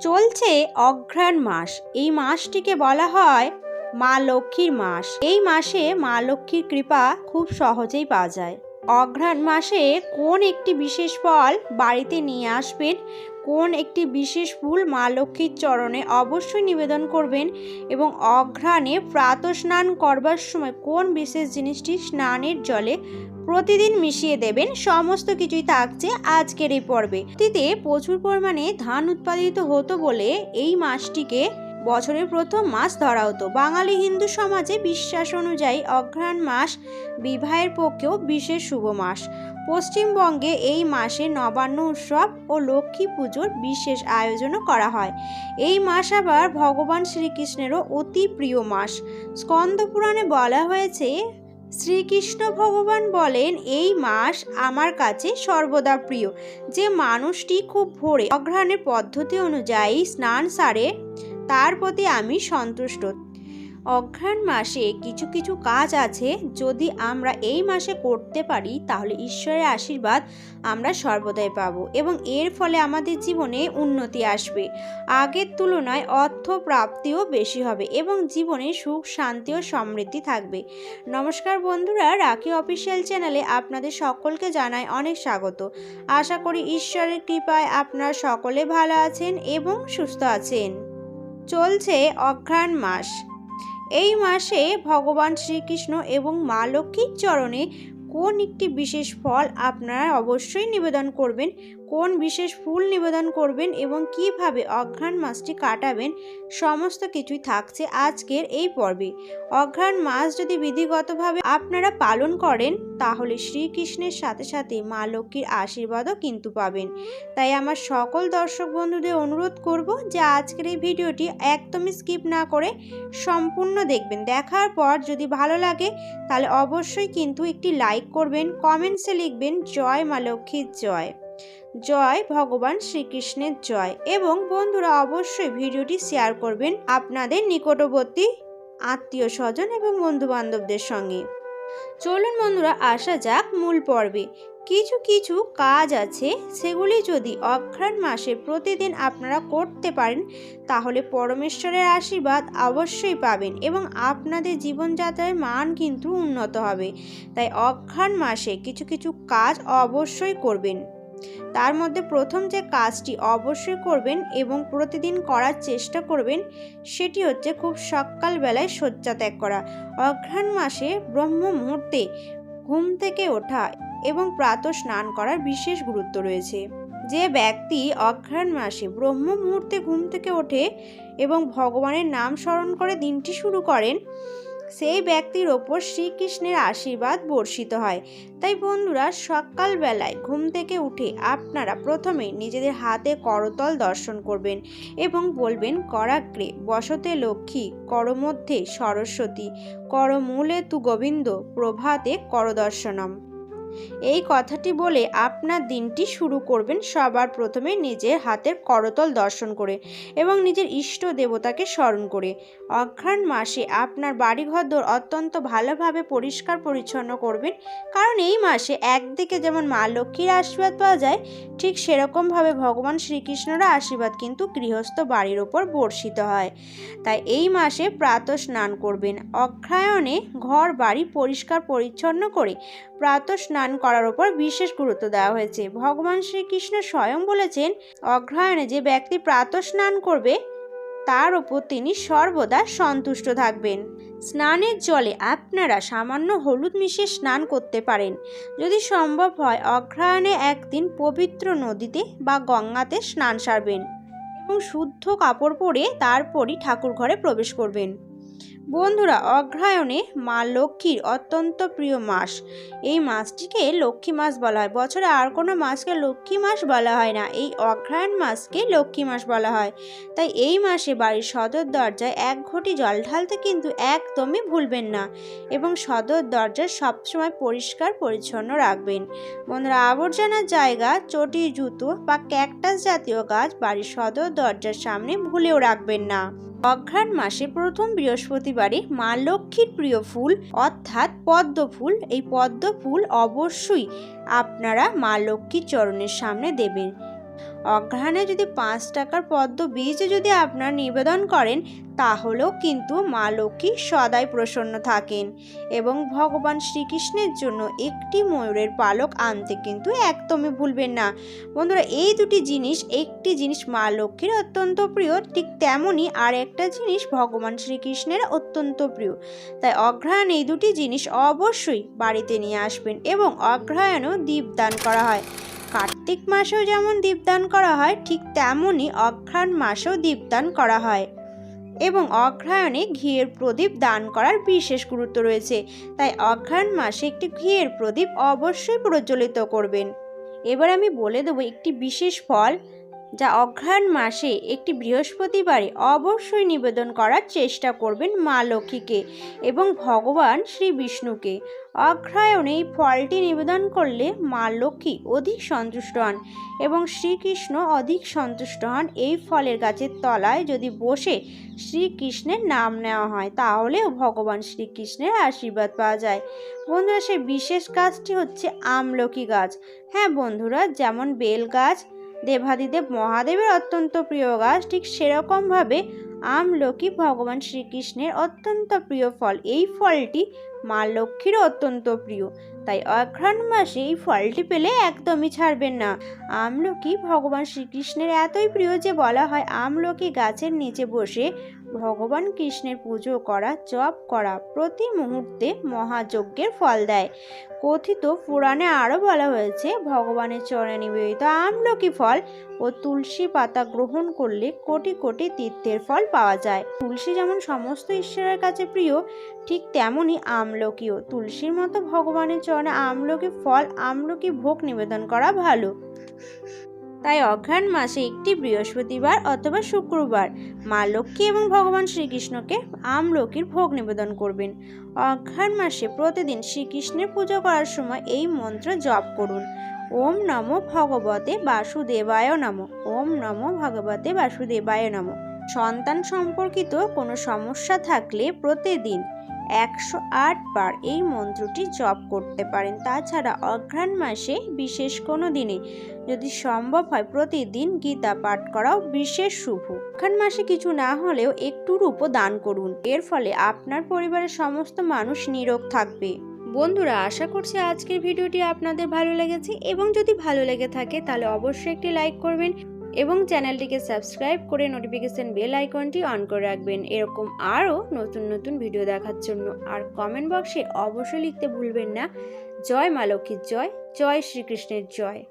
চলছে অঘ্রাণ মাস। এই মাসটিকে বলা হয় মা লক্ষ্মীর মাস। এই মাসে মা লক্ষ্মীর কৃপা খুব সহজেই পাওয়া যায়। অঘ্রাণ মাসে কোন একটি বিশেষ ফল বাড়িতে নিয়ে আসবেন, কোন একটি বিশেষ ফুল মা লক্ষ্মীর চরণে অবশ্যই নিবেদন করবেন এবং অঘ্রাণে প্রাত স্নান করবার সময় কোন বিশেষ জিনিসটি স্নানের জলে প্রতিদিন মিশিয়ে দেবেন, সমস্ত কিছুই থাকছে আজকের এই পর্বে। অতীতে প্রচুর পরিমাণে ধান উৎপাদিত হতো বলে এই মাসটিকে বছরের প্রথম মাস ধরা হতো। বাঙালি হিন্দু সমাজে বিশ্বাস অনুযায়ী অঘ্রাণ মাস বিবাহের পক্ষেও বিশেষ শুভ মাস। পশ্চিমবঙ্গে এই মাসে নবান্ন উৎসব ও লক্ষ্মী পুজোর বিশেষ আয়োজনও করা হয়। এই মাস আবার ভগবান শ্রীকৃষ্ণেরও অতি প্রিয় মাস। স্কন্দ পুরাণে বলা হয়েছে শ্রীকৃষ্ণ ভগবান বলেন, এই মাস আমার কাছে সর্বদা প্রিয়। যে মানুষটি খুব ভোরে অঘ্রাণের পদ্ধতি অনুযায়ী স্নান সারে, তার প্রতি আমি সন্তুষ্ট। অঘ্রাণ মাসে কিছু কিছু কাজ আছে যদি আমরা এই মাসে করতে পারি, তাহলে ঈশ্বরের আশীর্বাদ আমরা সর্বদাই পাব এবং এর ফলে আমাদের জীবনে উন্নতি আসবে। আগের তুলনায় অর্থ প্রাপ্তিও বেশি হবে এবং জীবনে সুখ, শান্তি ও সমৃদ্ধি থাকবে। নমস্কার বন্ধুরা, রাখি অফিসিয়াল চ্যানেলে আপনাদের সকলকে জানাই অনেক স্বাগত। আশা করি ঈশ্বরের কৃপায় আপনারা সকলে ভালো আছেন এবং সুস্থ আছেন। চলছে অঘ্রাণ মাস। এই মাসে ভগবান শ্রীকৃষ্ণ এবং মা লক্ষ্মীর চরণে কোন একটি বিশেষ ফল আপনারা অবশ্যই নিবেদন করবেন? কোন বিশেষ ফুল নিবেদন করবেন এবং কীভাবে অঘ্রাণ মাসটি কাটাবেন, সমস্ত কিছুই থাকছে আজকের এই পর্বে। অঘ্রাণ মাস যদি বিধিগতভাবে আপনারা পালন করেন, তাহলে শ্রীকৃষ্ণের সাথে সাথে মা লক্ষ্মীর আশীর্বাদও কিন্তু পাবেন। তাই আমার সকল দর্শক বন্ধুদের অনুরোধ করব যে আজকের এই ভিডিওটি একদমই স্কিপ না করে সম্পূর্ণ দেখবেন। দেখার পর যদি ভালো লাগে, তাহলে অবশ্যই কিন্তু একটি লাইক করবেন, কমেন্টসে লিখবেন, জয় মা লক্ষ্মীর জয়। জয় ভগবান শ্রীকৃষ্ণের জয়। এবং বন্ধুরা, অবশ্যই ভিডিওটি শেয়ার করবেন আপনাদের নিকটবর্তী আত্মীয় স্বজন এবং বন্ধু বান্ধবদের সঙ্গে। চলুন বন্ধুরা, আসা যাক মূল পর্বে। কিছু কিছু কাজ আছে, সেগুলি যদি অঘ্রাণ মাসে প্রতিদিন আপনারা করতে পারেন, তাহলে পরমেশ্বরের আশীর্বাদ অবশ্যই পাবেন এবং আপনাদের জীবনযাত্রার মান কিন্তু উন্নত হবে। তাই অঘ্রাণ মাসে কিছু কিছু কাজ অবশ্যই করবেন। তার মধ্যে প্রথম যে কাজটি অবশ্যই করবেন এবং প্রতিদিন করার চেষ্টা করবেন, সেটি হচ্ছে খুব সকালবেলায় শয্যা ত্যাগ করা। অঘ্রাণ মাসে ব্রহ্ম মুহূর্তে ঘুম থেকে ওঠা এবং প্রাত স্নান করার বিশেষ গুরুত্ব রয়েছে। যে ব্যক্তি অঘ্রাণ মাসে ব্রহ্ম মুহূর্তে ঘুম থেকে ওঠে এবং ভগবানের নাম স্মরণ করে দিনটি শুরু করেন সেই ব্যক্তির ওপর শ্রীকৃষ্ণের আশীর্বাদ বর্ষিত হয়। তাই বন্ধুরা, সকালবেলায় ঘুম থেকে উঠে আপনারা প্রথমে নিজেদের হাতে করতল দর্শন করবেন এবং বলবেন করাগ্রে বসতে লক্ষ্মী, করমধ্যে সরস্বতী, করমূলে তু গোবিন্দ, প্রভাতে করদর্শনম। এই কথাটি বলে আপনার দিনটি শুরু করবেন সবার প্রথমে নিজের হাতের করতল দর্শন করে এবং নিজের ইষ্ট দেবতাকে স্মরণ করে। অঘ্রাণ মাসে আপনার বাড়িঘর অত্যন্ত ভালোভাবে পরিষ্কার পরিচ্ছন্ন করবেন, কারণ এই মাসে একদিকে যেমন মা লক্ষ্মীর আশীর্বাদ পাওয়া যায়, ঠিক সেরকমভাবে ভগবান শ্রীকৃষ্ণের আশীর্বাদ কিন্তু গৃহস্থ বাড়ির ওপর বর্ষিত হয়। তাই এই মাসে প্রাত স্নান করবেন। অগ্রায়ণে ঘর বাড়ি পরিষ্কার পরিচ্ছন্ন করে প্রাত স্নান করার ওপর বিশেষ গুরুত্ব দেওয়া হয়েছে। ভগবান শ্রীকৃষ্ণ স্বয়ং বলেছেন অগ্রহায়ণে যে ব্যক্তি প্রাত স্নান করবে, তার ওপর তিনি সর্বদা সন্তুষ্ট থাকবেন। স্নানের জলে আপনারা সামান্য হলুদ মিশিয়ে স্নান করতে পারেন। যদি সম্ভব হয় অগ্রহায়ণে একদিন পবিত্র নদীতে বা গঙ্গাতে স্নান সারবেন এবং শুদ্ধ কাপড় পরে তারপরই ঠাকুর ঘরে প্রবেশ করবেন। বন্ধুরা, অগ্রহায়ণে মা লক্ষ্মীর অত্যন্ত প্রিয় মাস। এই মাসটিকে লক্ষ্মী মাস বলা হয়। বছরে আর কোনো মাসকে লক্ষ্মী মাস বলা হয় না। এই অগ্রহায়ণ মাসকে লক্ষ্মী মাস বলা হয়। তাই এই মাসে বাড়ির সদর দরজায় এক ঘটি জল ঢালতে কিন্তু একদমই ভুলবেন না এবং সদর দরজা সবসময় পরিষ্কার, পরিচ্ছন্ন রাখবেন। বন্ধুরা আবর্জনার জায়গা, চটি, জুতো বা ক্যাকটাস জাতীয় গাছ বাড়ির সদর দরজার সামনে ভুলেও রাখবেন না। অঘ্রাণ মাসে প্রথম বৃহস্পতিবারে মা লক্ষ্মীর প্রিয় ফুল, অর্থাৎ পদ্ম ফুল, এই পদ্ম ফুল অবশ্যই আপনারা মা লক্ষ্মীর চরণের সামনে দেবেন। অঘ্রাণে যদি পাঁচ টাকার পদ্ম বীজ যদি আপনার নিবেদন করেন, তাহলেও কিন্তু মা লক্ষ্মী সদাই প্রসন্ন থাকেন এবং ভগবান শ্রীকৃষ্ণের জন্য একটি ময়ূরের পালক আনতে কিন্তু একদমই ভুলবেন না। বন্ধুরা, এই দুটি জিনিস, একটি জিনিস মা লক্ষ্মীর অত্যন্ত প্রিয়, ঠিক তেমনই আর একটা জিনিস ভগবান শ্রীকৃষ্ণের অত্যন্ত প্রিয়। তাই অগ্রহায়ণ এই দুটি জিনিস অবশ্যই বাড়িতে নিয়ে আসবেন এবং অগ্রহায়ণও দীপদান করা হয়। কার্তিক মাসেও যেমন দীপদান করা হয়, ঠিক তেমনই অঘ্রাণ মাসেও দীপদান করা হয়। এবং অঘ্রায়ণে ঘিয়ের প্রদীপ দান করার বিশেষ গুরুত্ব রয়েছে। তাই অঘ্রাণ মাসে একটি ঘিয়ের প্রদীপ অবশ্যই প্রজ্বলিত করবেন। এবার আমি বলে দেবো একটি বিশেষ ফল। যা অঘ্রাণ মাসে একটি বৃহস্পতিবারে অবশ্যই নিবেদন করার চেষ্টা করবেন মা লক্ষ্মীকে এবং ভগবান শ্রী বিষ্ণুকে। অগ্রায়ণে এই ফলটি নিবেদন করলে মা লক্ষ্মী অধিক সন্তুষ্ট হন এবং শ্রীকৃষ্ণ অধিক সন্তুষ্ট হন এই ফলের গাছের তলায় যদি বসে শ্রীকৃষ্ণের নাম নেওয়া হয়, তাহলেও ভগবান শ্রীকৃষ্ণের আশীর্বাদ পাওয়া যায়। বন্ধুরা, সেই বিশেষ গাছটি হচ্ছে আমলকি গাছ। হ্যাঁ বন্ধুরা, যেমন বেল গাছ দেবাদিদেব মহাদেবের অত্যন্ত প্রিয় গাছ, ঠিক সেরকমভাবে আমলকি ভগবান শ্রীকৃষ্ণের অত্যন্ত প্রিয় ফল। এই ফলটি মা লক্ষ্মীর অত্যন্ত প্রিয়। তাই অঘ্রাণ মাসে এই ফলটি পেলে একদমই ছাড়বেন না। আমলকি ভগবান শ্রীকৃষ্ণের এতই প্রিয় যে বলা হয় আমলকি গাছের নিচে বসে ভগবান কৃষ্ণের পুজো করা, জপ করা প্রতি মুহূর্তে মহাযজ্ঞের ফল দেয়। কথিত পুরাণে আরও বলা হয়েছে, ভগবানের চরণে নিবেদিত আমলকি ফল ও তুলসী পাতা গ্রহণ করলে কোটি কোটি তীর্থের ফল পাওয়া যায়। তুলসী যেমন সমস্ত ঈশ্বরের কাছে প্রিয়, ঠিক তেমনই আমলকিও। তুলসীর মতো ভগবানের চরণে আমলকি ফল, আমলকি ভোগ নিবেদন করা ভালো। তাই অঘ্রাণ মাসে একটি বৃহস্পতিবার অথবা শুক্রবার মা লক্ষ্মী এবং ভগবান শ্রীকৃষ্ণকে আমলকির ভোগ নিবেদন করবেন। অঘ্রাণ মাসে প্রতিদিন শ্রীকৃষ্ণের পুজো করার সময় এই মন্ত্র জপ করুন। ওম নমো ভগবতে বাসুদেবায় নম। ওম নমো ভগবতে বাসুদেবায় নম। সন্তান সম্পর্কিত কোনো সমস্যা থাকলে প্রতিদিন একশো আট বার এই মন্ত্রটি জপ করতে পারেন। তাছাড়া অঘ্রাণ মাসে বিশেষ কোনো দিনে যদি সম্ভব হয় প্রতিদিন গীতা পাঠ করাও বিশেষ শুভ। অঘ্রাণ মাসে কিছু না হলেও একটু রূপও দান করুন। এর ফলে আপনার পরিবারের সমস্ত মানুষ নিরোগ থাকবে। বন্ধুরা, আশা করছি আজকের ভিডিওটি আপনাদের ভালো লেগেছে। এবং যদি ভালো লেগে থাকে, তাহলে অবশ্যই একটি লাইক করবেন। এবং চ্যানেলটিকে সাবস্ক্রাইব করে নোটিফিকেশান বেল আইকনটি অন করে রাখবেন। এরকম আরও নতুন নতুন ভিডিও দেখার জন্য। আর কমেন্ট বক্সে অবশ্যই লিখতে ভুলবেন না। জয় মা লক্ষ্মীর জয়। জয় শ্রীকৃষ্ণের জয়।